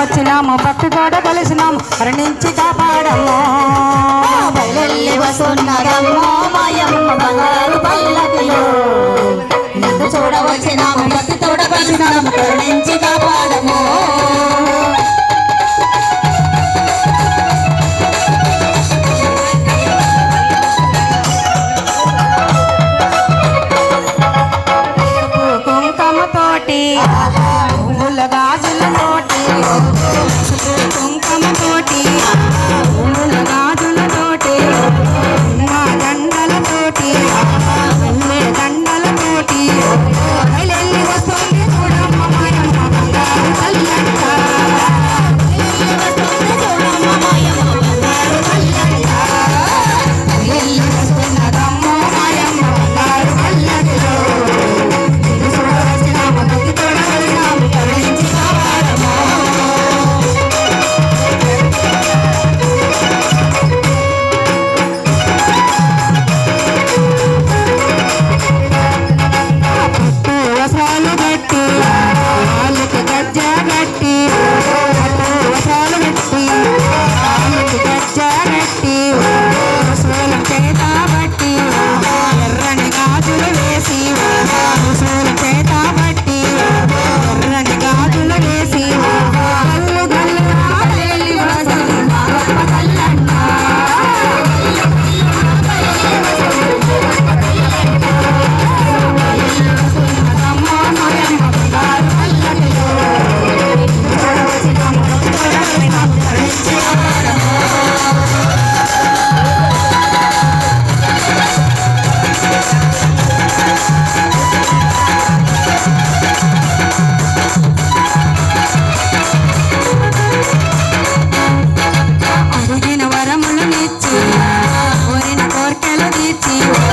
వచ్చినాము తోడ కలిసినాము మరణించి కాపాడము. బయలెల్లి వస్తున్నదమ్మో మాయమ్మ బంగారు పల్లకిలో. teaching.